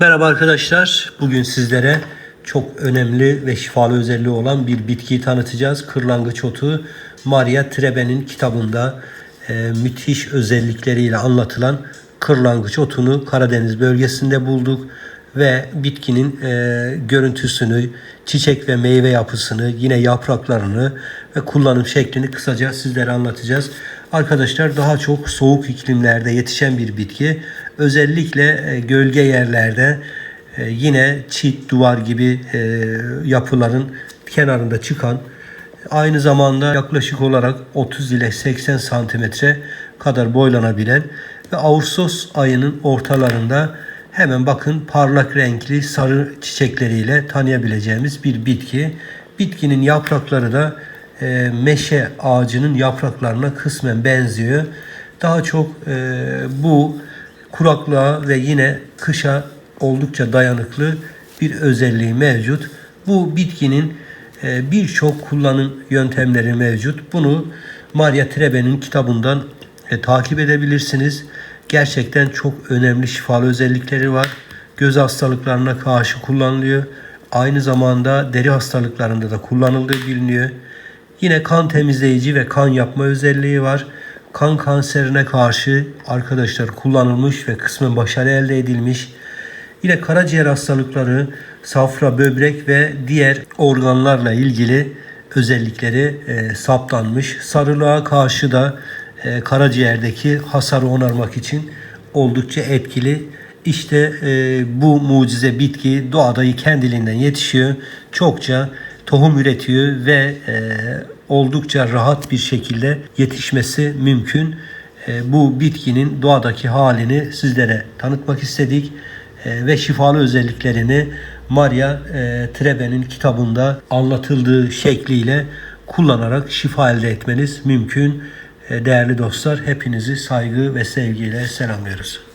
Merhaba arkadaşlar. Bugün sizlere çok önemli ve şifalı özelliği olan bir bitkiyi tanıtacağız. Kırlangıç otu. Maria Trebe'nin kitabında e, müthiş özellikleriyle anlatılan kırlangıç otunu Karadeniz bölgesinde bulduk ve bitkinin e, görüntüsünü, çiçek ve meyve yapısını, yine yapraklarını ve kullanım şeklini kısaca sizlere anlatacağız. Arkadaşlar daha çok soğuk iklimlerde yetişen bir bitki. Özellikle e, gölge yerlerde e, yine çit, duvar gibi e, yapıların kenarında çıkan aynı zamanda yaklaşık olarak 30 ile 80 santimetre kadar boylanabilen ve Ağustos ayının ortalarında hemen bakın parlak renkli sarı çiçekleriyle tanıyabileceğimiz bir bitki. Bitkinin yaprakları da e, meşe ağacının yapraklarına kısmen benziyor. Daha çok e, bu kuraklığa ve yine kışa oldukça dayanıklı bir özelliği mevcut. Bu bitkinin e, birçok kullanım yöntemleri mevcut. Bunu Maria Trebe'nin kitabından e, takip edebilirsiniz. Gerçekten çok önemli şifalı özellikleri var. Göz hastalıklarına karşı kullanılıyor. Aynı zamanda deri hastalıklarında da kullanıldığı biliniyor. Yine kan temizleyici ve kan yapma özelliği var. Kan kanserine karşı arkadaşlar kullanılmış ve kısmen başarı elde edilmiş. Yine karaciğer hastalıkları, safra, böbrek ve diğer organlarla ilgili özellikleri e, saptanmış. Sarılığa karşı da e, karaciğerdeki hasarı onarmak için oldukça etkili. İşte e, bu mucize bitki doğada kendiliğinden yetişiyor. Çokça tohum üretiyor ve e, oldukça rahat bir şekilde yetişmesi mümkün. E, bu bitkinin doğadaki halini sizlere tanıtmak istedik e, ve şifalı özelliklerini Maria e, Trebe'nin kitabında anlatıldığı şekliyle kullanarak şifa elde etmeniz mümkün. Değerli dostlar hepinizi saygı ve sevgiyle selamlıyoruz.